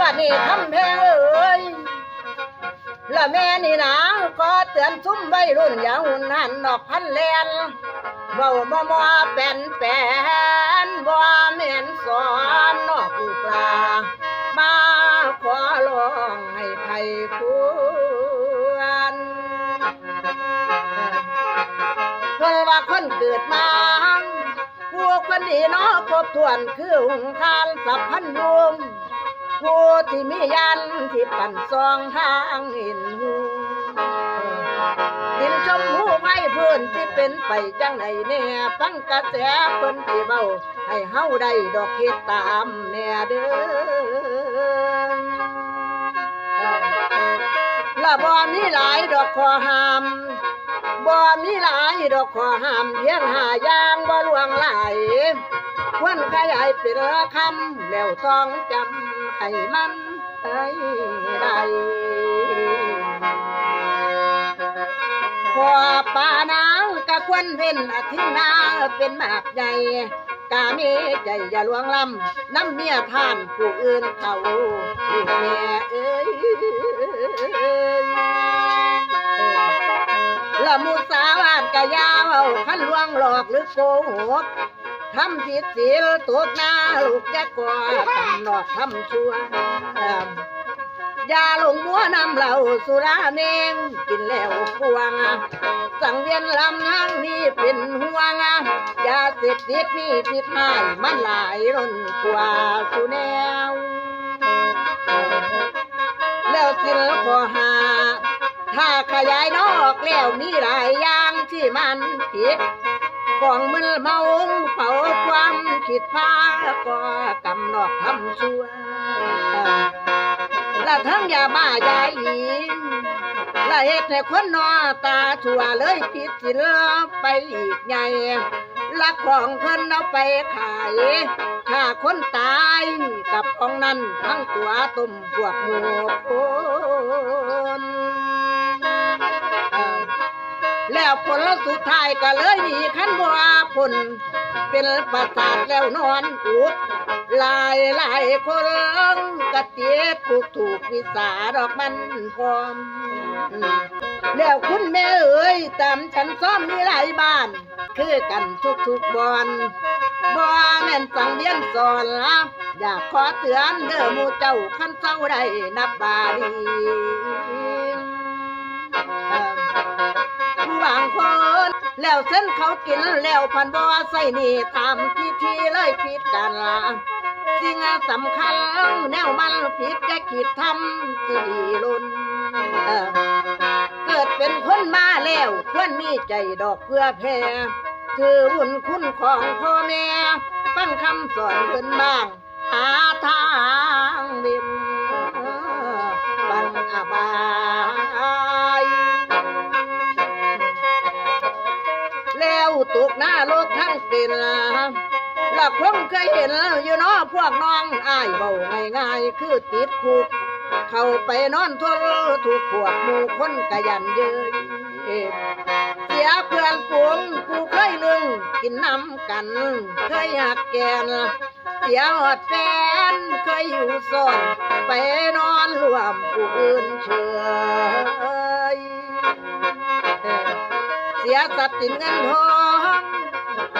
บัดนี้ทำแพงเอ้ยละแม่นี่นะก็เตือนซุ้มวัยรุ่นอย่าหุ่นหันนอกพันแลนเบาบ่มัวเป็นแปนบ่แม่นสอนนอกลูกลามาขอลองให้ไผควรเพิ่นว่าคนเกิดมาพวกคนดีเนาะครบถ้วนคือหุงทานสัพพันยุม ผู้ที่มียันที่ปั่นซองทางห็นหูดินชมพูไว้พื้นที่เป็นไปจังไหนแน่ฟังกระแสเพิ่นที่เบาให้เฮาได้ดอกเฮ็ดตามแน่เด้อละบ่มีหลายดอกขอหามบ่มีหลายดอกขอหามเพียงหาย่างบ่ลวงหลายควรขยายเป็นคำแล้วต้องจำ ให้มันให้ได้ขอป่านางก็ควรเว้นอาทิหน้าเป็นมากใหญ่กามีใจอย่าลวงลำน้ำเมียท่านผู้อื่นเขาลูกแม่เอ้ยละมุสาวานกะยาวขันลวงหลอกหรือโกหก ทำผิดศีลตกหน้าลูกจะก่อทำนอกทำชั่วอย่าลงมัวนำเหล้าสุราเมงกินแล้วพวง สังเวียนลำห้างนี้เป็นห่วงยาเสพติดมีพิษให้มันหลายล้นกว่าสุแนว แล้วสิลขอหา ถ้าขยายนอกแล้วมีหลายอย่างที่มันผิด ของมึนเมาเผาความคิดพาก็กำนอกทำชั่วและทั้งยาบ้ายาอีและเหตุให้คนนอตาชั่วเลยผิดศีลไปอีกไงลักของเพิ่นเอาไปขายถ้าคนตายกับของนั้นทั้งตัวตุ่มพวกหมูคน แล้วผลสุดท้ายก็เลยหนีขันบัวผลเป็นประสาทแล้วนอนอุดหลายหลายคนกระเตียดถูกถูกวิสาดอกมันพร้อม แล้วคุณแม่เอ๋ยตามฉันซ้อมมีหลายบ้าน คือกันทุกทุกบอนบ่แม่นสังเวียนสอนละอยากขอเตือนเด้อมูเจ้าขั้นเศร้าได้นับบาดี แล้วเส้นเขากินแล้วพันบ่ใส่นี่ตามพิธีเลยผิดกันละสิ่งสำคัญแนวมันผิดจะคิดทำสิดีลุนเกิดเป็นคนมาแล้วควรมีใจดอกเพื่อแพ่คือบุญคุณของพ่อแม่ฟังคำสอนเพิ่นบ้าง หาทางเดินบังอบา ตกหน้ารถทั้งเป็นละคงเคยเห็นอยู่เนาะพวกน้องอ้ายเบาง่ายๆคือติดคุก เข้าไปนอนทนถูกพวกหมู่คนกะยันเยยเสียเพื่อนฝูงผู้เคยลึงกินน้ำกัน เคยหักแกนเสียหอดแฟนเคยอยู่ซ่อนไปนอนรวมผู้อื่นเฉย ยทรัพย์สินเงินทอง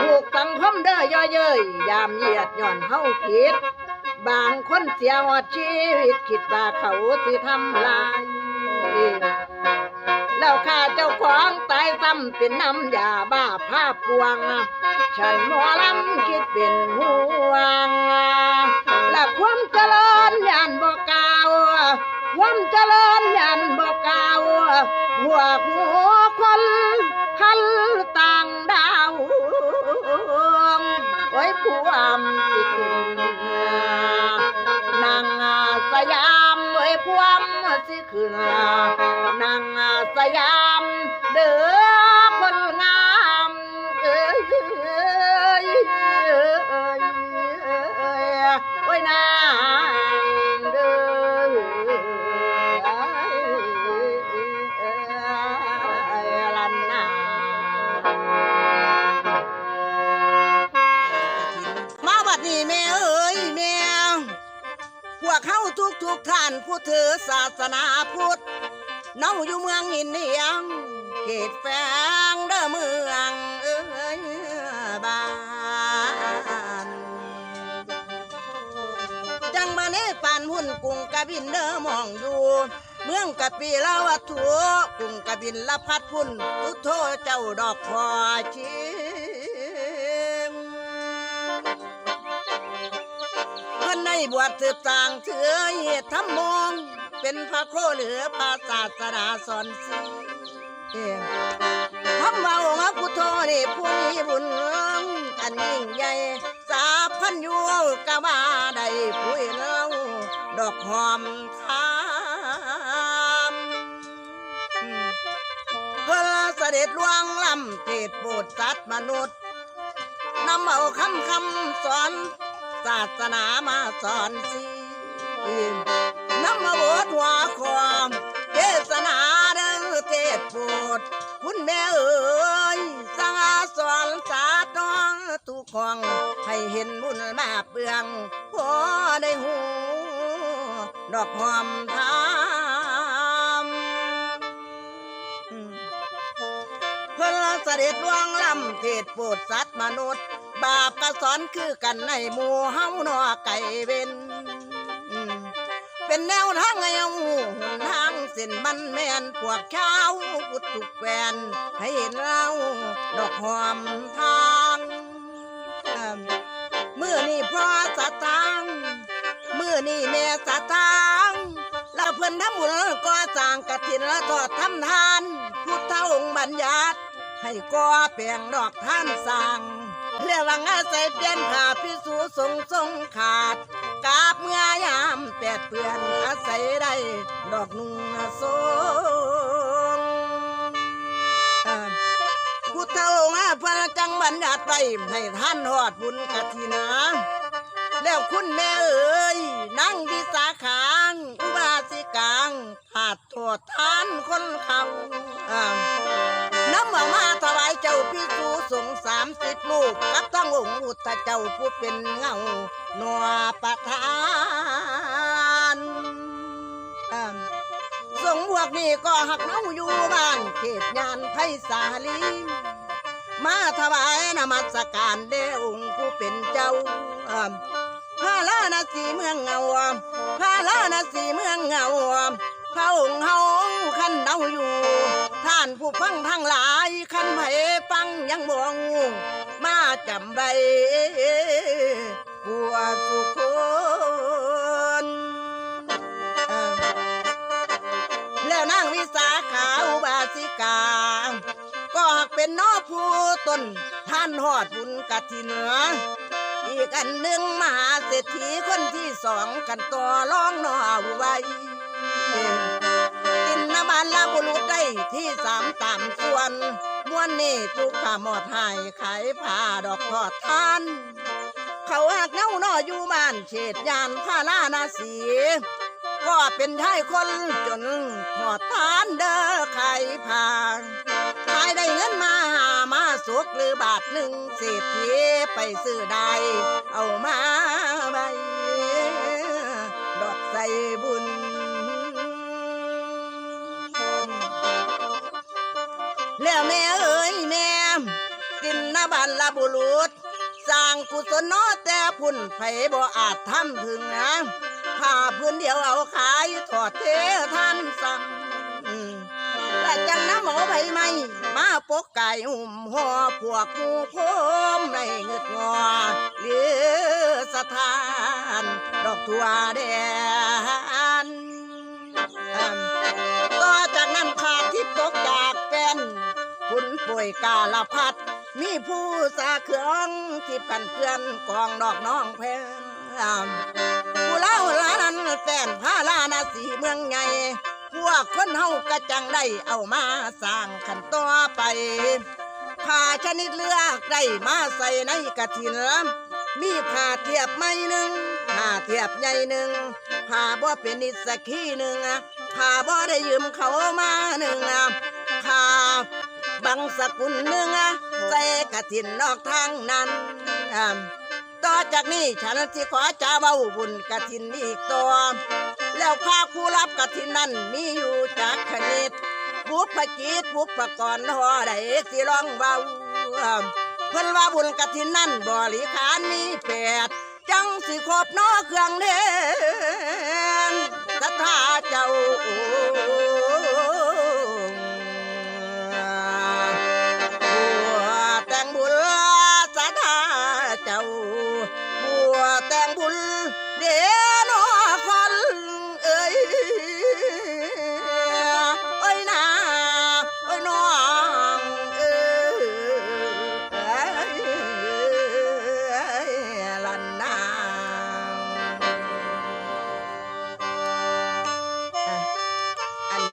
ถูกสังคมเด้อย่อเย้ยยามเหยียดย่อนเฮาผิด บางคนเสียหอดชีวิตคิดว่าเขาสิทำลาย แล้วข้าเจ้าของตายซ้ำเป็นน้ำยาบ้าผ้าปวง ฉันหมอลำคิดเป็นห่วงและความเจริญยันบอกกล่าวความเจริญยันบอกกล่าวำสิขึ้นนางสยา พวกเขาทุกทุกท่านผู้ถือศาสนาพุทธนาอยู่เมืองอินเดียงเขตแฝงเด้อเมืองเอ้ยบ้านจังมาเนปานหุ่นกรุงกะบินเด้อมองอยู่ เมืองกะปีละวัตถุกรุงกะบินละพัดพุ่นตุโทเจ้าดอกพอชิ บวชสืบต่างเถือเหตุทำมอง เป็นพระโคเหลือพระศาสนาสอนสีทำเมาองค์พุทโธนี่ผู้มีบุญอันยิ่งใหญ่สาพันยูกะว่าได้ผู้เล่าดอกหอมทามเพื่อเสด็จลวงลำเทศโปรดสัตว์มนุษย์นำเอาคำคำสอน ศาสนามาสอนสิน้ำมาบทหัวความเทศนาเด้อเทศโปดคุณแม่เอ๋ยสั่งสอนสาดน้องทุกของให้เห็นบุญมาเปลืองพอได้หูดอกหอมทามเพื่อเสด็จลวงลำเทศโปรดสัตว์มนุษย์ บาปกระสอนคือกันในหมู่เฮาหนอไก่เว้นเป็นแนวทางไงเอาหนทางเส้นมันแม่นพวกเช้าวพุทุกแฟนให้เห็นเราดอกหอมทางเมื่อนี่พ่อสะทางเมื่อนี่แม่สะทางแล้วเพิ่นทำบุญก็สร้างกฐินและทอดทำทาน พุทธองค์บัญญัติให้ก่อเปล่งดอกท่านสร้าง เรียกว่าอาศัยเปลี่ยนขาพิสูทรงทรงขาดกาบเมื่อยามแปดเปือนอาศัยได้ ดอกนุ่งทรงอ่าพุทธองค์พระจังบัญญัติไปให้ท่านหอดบุญกฐินาแล้วคุณแม่เอ๋ยนั่งวิสาขางอุบาสิกางผาดโทษทานคนเขาอ่าน้ำเอามาถวายเจ้าพี่สูสง สามสิบลูกกับทั้งองค์อุตเจ้าผู้เป็นเงาหนวประทานสงฆ์พวกนี้ก็หักเนาอยู่บ้านเขตยานไพศาลีมาถวายนมัสการเดองค์ผู้เป็นเจ้าอ่าพระลานาสีเมืองเงาพระลานาสีเมืองเงาพระองค์เฮาขันเดาอยู่านผู้ฟังทั้งหลายขันไผฟังยังบองมาจำใบบัวสุคนแล้วนางวิสาขาอุบาสิกา ก็หักเป็นน้อผู้ตนท่านหอดบุญกะทิเหนือ อีกอันหนึ่งมหาเศรษฐีคนที่สองกันต่อร้องนอไว้ บานลาบุรุษได้ที่สามตามส่วนมวนนี่ทุกขาหมดหายขายผ้าดอกทอดท่าน เขาหักเงาหนออยู่บ้านเฉดยานผ้าลานาสี ก็เป็นชายคนจนทอดทานเด้อขายผ้าขายได้เงินมาหามาสุกหรือบาทหนึ่งเศษฐีไปซื้อได้เอามาใบดอกใส่บุญ แล้วแม่เอ้ยแม่กินนาบันละบุรุษสร้างกุศลนอแต่พุ่นไผบ่อาจทำถึงนะผ้าพื้นเดียวเอาขายถอดเทท่านสั่งและจังน้ำหมอใบไม้มาปกไก่หุ่มห่อพวกผู้โคมในเงึดงอหรือสถาน ดอกทั่วแดนอืมต่อจากนั้นขาดที่ตกจาก นฝุ่นป่วยกาลพัด มีผู้สาเครื่องที่กันเพื่อนกองดอกน้องแพงผู้เล่าล้านั้นแฟนพาลานาสีเมืองใหญ่พวกคนเฮากระจังได้เอามาสร้างขันต่อไปผ้าชนิดเลือกได้มาใส่ในกระถินมีผ้าเทียบไม่หนึ่งผ้าเทียบใหญ่หนึ่งผ้าบ่เป็นนิสกีหนึ่งผ้าบ่ได้ยืมเขามาหนึ่ง ผ้าบังสกุลหนึ่งใส่กระถินนอกทางนั้นต่อจากนี้ฉันที่ขอจ้าเบาบุญกระถินอีกตัว แล้วภาผู้รับกฐินนั้นมีอยู่จากคณิตบุพจิตบุพกรหอใดสิร้องเบาเพิ่นว่าบุญกฐินนั้นบริขารมีแปดจังสิครบเนอเครื่องเด่นศรัทธาเจ้า